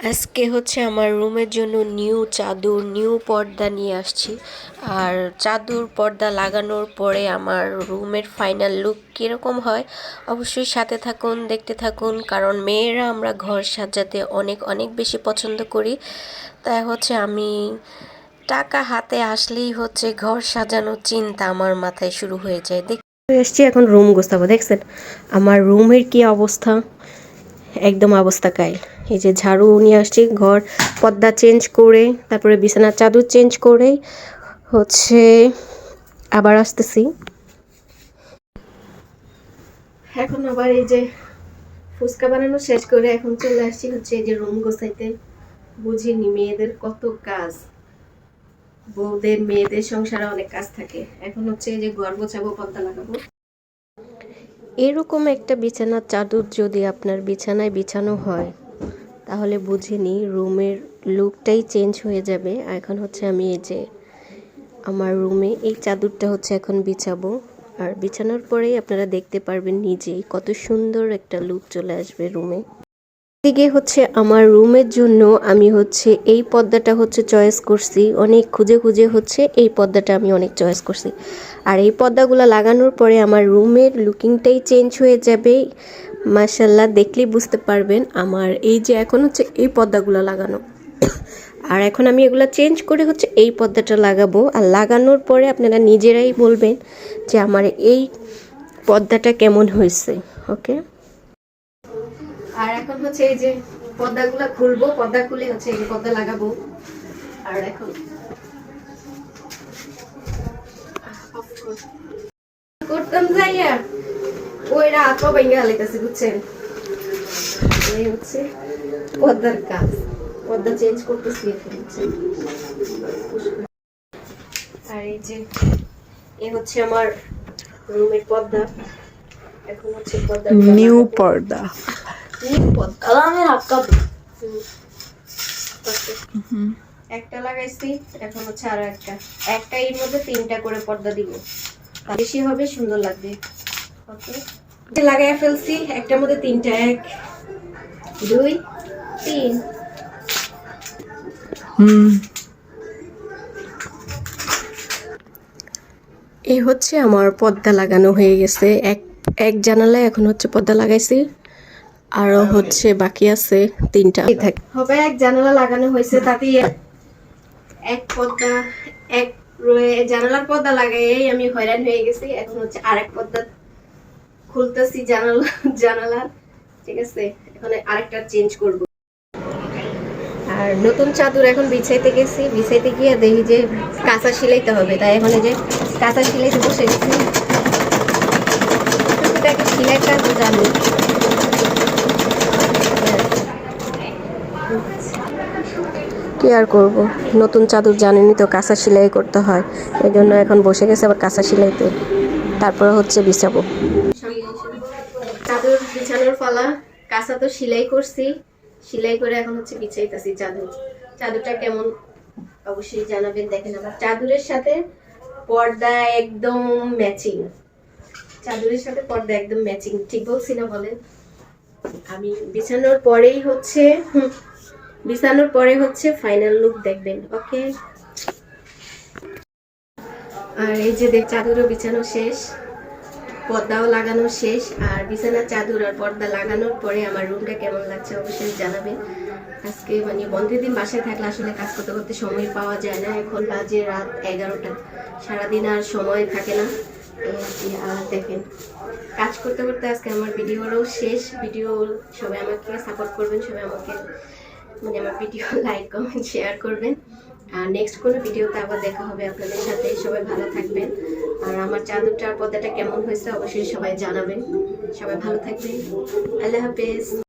আজকে হচ্ছে আমার রুমের জন্য নিউ চাদর, নিউ পর্দা নিয়ে আসছি। আর চাদর পর্দা লাগানোর পরে আমার রুমের ফাইনাল লুক কীরকম হয় অবশ্যই সাথে থাকুন, দেখতে থাকুন। কারণ মেয়েরা আমরা ঘর সাজাতে অনেক অনেক বেশি পছন্দ করি। তাই হচ্ছে আমি টাকা হাতে আসলেই হচ্ছে ঘর সাজানোর চিন্তা আমার মাথায় শুরু হয়ে যায়। দেখ এসছি এখন রুম গোছাবো, দেখছেন? আমার রুমের কি অবস্থা? একদম অবস্থা কাইল। এই যে ঝাড়ু নিয়ে আসছি ঘর পর্দা চেঞ্জ করে তারপরে বিছানার চাদর চেঞ্জ করে হচ্ছে আবার আসতেছি। এখন আবার এই যে ফুচকা বানানো শেষ করে এখন চলে আসছি হচ্ছে এই যে রুম গোছাইতে। বুঝিনি মেয়েদের কত কাজ। বউদের মেয়েদের সংসারে অনেক কাজ থাকে। এখন হচ্ছে এই যে ঘর গোছাবো পর্দা লাগাবো। এরকম একটা বিছানার চাদর যদি আপনার বিছানায় বিছানো হয় তাহলে বুঝে নিই রুমের লুকটাই চেঞ্জ হয়ে যাবে। এখন হচ্ছে আমি এই যে আমার রুমে, এই চাদরটা হচ্ছে এখন বিছাবো। আর বিছানোর পরেই আপনারা দেখতে পারবেন নিজেই কত সুন্দর একটা লুক চলে আসবে রুমে। দিকে হচ্ছে আমার রুমের জন্য আমি হচ্ছে এই পর্দাটা হচ্ছে চয়েস করছি। অনেক খুঁজে খুঁজে হচ্ছে এই পর্দাটা আমি অনেক চয়েস করছি। আর এই পর্দাগুলো লাগানোর পরে আমার রুমের লুকিংটাই চেঞ্জ হয়ে যাবে। মাসাল্লাহ দেখলেই বুঝতে পারবেন আমার এই যে এখন হচ্ছে এই পর্দাগুলো লাগানো। আর এখন আমি এগুলো চেঞ্জ করে হচ্ছে এই পর্দাটা লাগাবো। আর লাগানোর পরে আপনারা নিজেরাই বলবেন যে আমার এই পর্দাটা কেমন হয়েছে ওকে এখন হচ্ছে এই যে পর্দাগুলো খুলবো পর্দা খুলে হচ্ছে এই পর্দা লাগাবো। আর এখন করতাম যাইয়া ওই রাত ভেঙে হালাইতেছে বুঝছেন? এই হচ্ছে পর্দার কাজ। পর্দা চেঞ্জ করতেছি এখন আর এই যে এ হচ্ছে আমার রুমের পর্দা এখন হচ্ছে পর্দা নিউ পর্দা। পর্দা কালামের হাক্কাবো হুম। একটা লাগাইছি এখন হচ্ছে আরও একটা। একটা এর মধ্যে তিনটা করে পর্দা দিব। বেশি হবে সুন্দর লাগবে। ওকে। লাগাই ফেলছি একটার মধ্যে তিনটা এক দুই তিন। হুম। এই হচ্ছে আমার পর্দা লাগানো হয়ে গেছে। এক এক জানালায় এখন হচ্ছে পর্দা লাগাইছি। আরও হচ্ছে বাকি আছে তিনটা। হবে এক জানালা লাগানো হয়েছে তাতে এক পর্দা এক রয়ে- জানালার পর্দা লাগাই আমি হয়রান হয়ে গেছি। এখন হচ্ছে আরেক পর্দা খুলতেছি জানালা জানালা ঠিক আছে এখন আরেকটা চেঞ্জ করব। আর নতুন চাদর এখন বিছাইতে গেছি। বিছাইতে গিয়ে দেখি যে কাঁচা সিলাইতে হবে। তাই এখন যে কাঁচা সিলাইতে বসে গেছি। টুকিটাকি সিলাই কাজ? জানি কি আর করব? নতুন চাদর জানেনই তো কাঁচা সেলাই করতে হয়। এই জন্য এখন বসে গেছে আবার কাঁচা সেলাইতে। তারপরে হচ্ছে বিছাবো। চাদর বিছানোর পালা। কাঁচা তো সেলাই করছি। সেলাই করে এখন হচ্ছে বিছাইতেছি চাদর। চাদরটা কেমন? অবশ্যই জানাবেন, দেখেন আমার চাদরের সাথে পর্দা একদম ম্যাচিং। চাদরের সাথে পর্দা একদম ম্যাচিং। ঠিক বলছি না বলেন? আমি বিছানোর পরেই হচ্ছে বিছানোর পরে হচ্ছে ফাইনাল লুক দেখবেন ওকে আর এই যে দেখ, চাদরও বিছানো শেষ, পর্দাও লাগানো শেষ, আর বিছানার চাদর আর পর্দা লাগানোর পরে আমার রুমটা কেমন লাগছে অবশ্যই জানাবেন। আজকে মানে বন্ধের দিন, বাসায় থাকলে আসলে কাজ করতে করতে সময় পাওয়া যায় না। এখন বাজে রাত এগারোটা। সারাদিন আর সময় থাকে না। আর দেখেন, কাজ করতে করতে আজকে আমার ভিডিওরও শেষ। ভিডিও সবাই আমাকে সাপোর্ট করবেন, সবাই আমাকে মানে আমার ভিডিও লাইক কমেন্ট শেয়ার করবেন। আর নেক্সট কোনো ভিডিওতে আবার দেখা হবে আপনাদের সাথে। সবাই ভালো থাকবেন। আর আমার চাদরটার পর্দাটা কেমন হয়েছে অবশ্যই সবাই জানাবেন। সবাই ভালো থাকবেন। আল্লাহ হাফেজ।